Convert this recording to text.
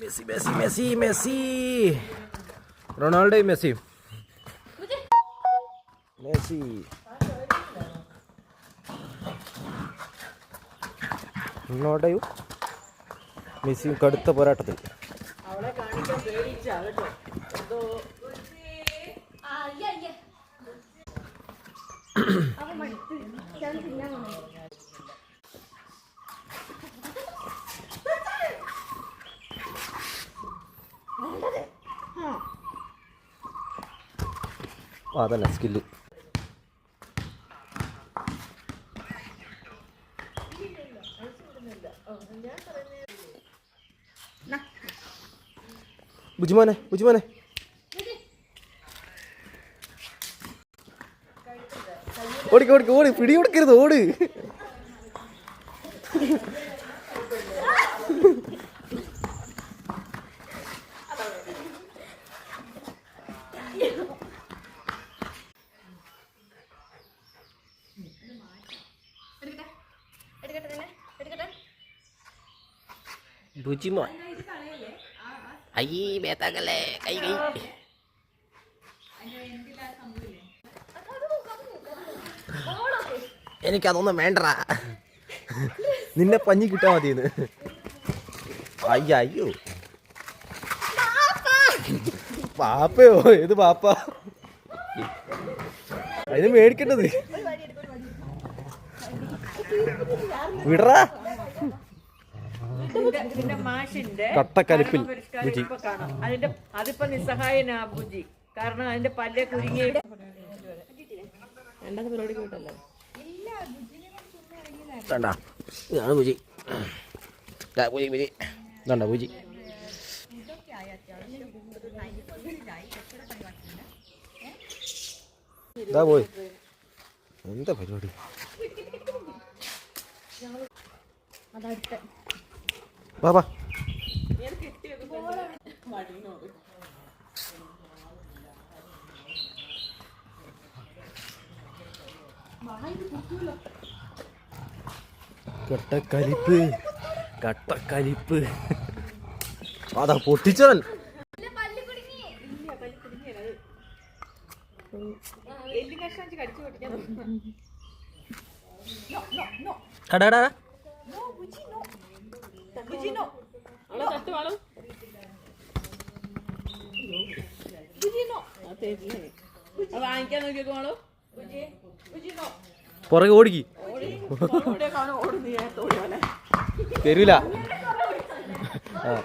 Messi Messi Messi Messi. Ronaldo ही Messi. Messi. नोट आयु। Messi कड़त पोराट दे अब मत चल चल ना അതന്നെ സ്കില്ല് ബുജിമോനെ ബുജിമോനെ ഓടിക്കോടിക്കോടി ഓടിക്ക ഓടി പിടി കൊടുക്കരുത് ഓട്. ബുജിമോൻ അയ്യേ ബേത്താക്കല്ലേ കൈ കൈ. എനിക്കതൊന്നും വേണ്ടടാ. നിന്നെ പഞ്ഞി കിട്ടാ മതിയെന്ന്. അയ്യ അയ്യോ. പാപ്പയോ ഏത് പാപ്പ അതിന് മേടിക്കേണ്ടത്. വിടറാ. ഇതിന്റെ മാഷിന്റെ കട്ടക്കലിപ്പിൽ ബുജി. കാണാം. അതിന്റെ അതിപ്പോ നിസ്സഹായനാ ബുജി. കാരണം അതിന്റെ പല്ല് കുരുങ്ങി രണ്ടാമത്തെ പരിപാടിക്ക് വിട്ടല്ലോ. വേണ്ട. ഇതാണ് ദാ പൂജി പൂജി ഇതാണ്ട പൂജി ഇതാ പോയി. എന്താ പരിപാടി? വാ വാ. കട്ടക്കലിപ്പ് കട്ടക്കലിപ്പ് അതാ പൊട്ടിച്ചവൻ. എല്ലി അവളെ തട്ടു ബുജിനോ. അത് വാങ്ങിക്കാൻ നോക്കിയൊക്കെ ബുജിനോ. പുറകെ ഓടിക്ക്. തരൂല. ആ.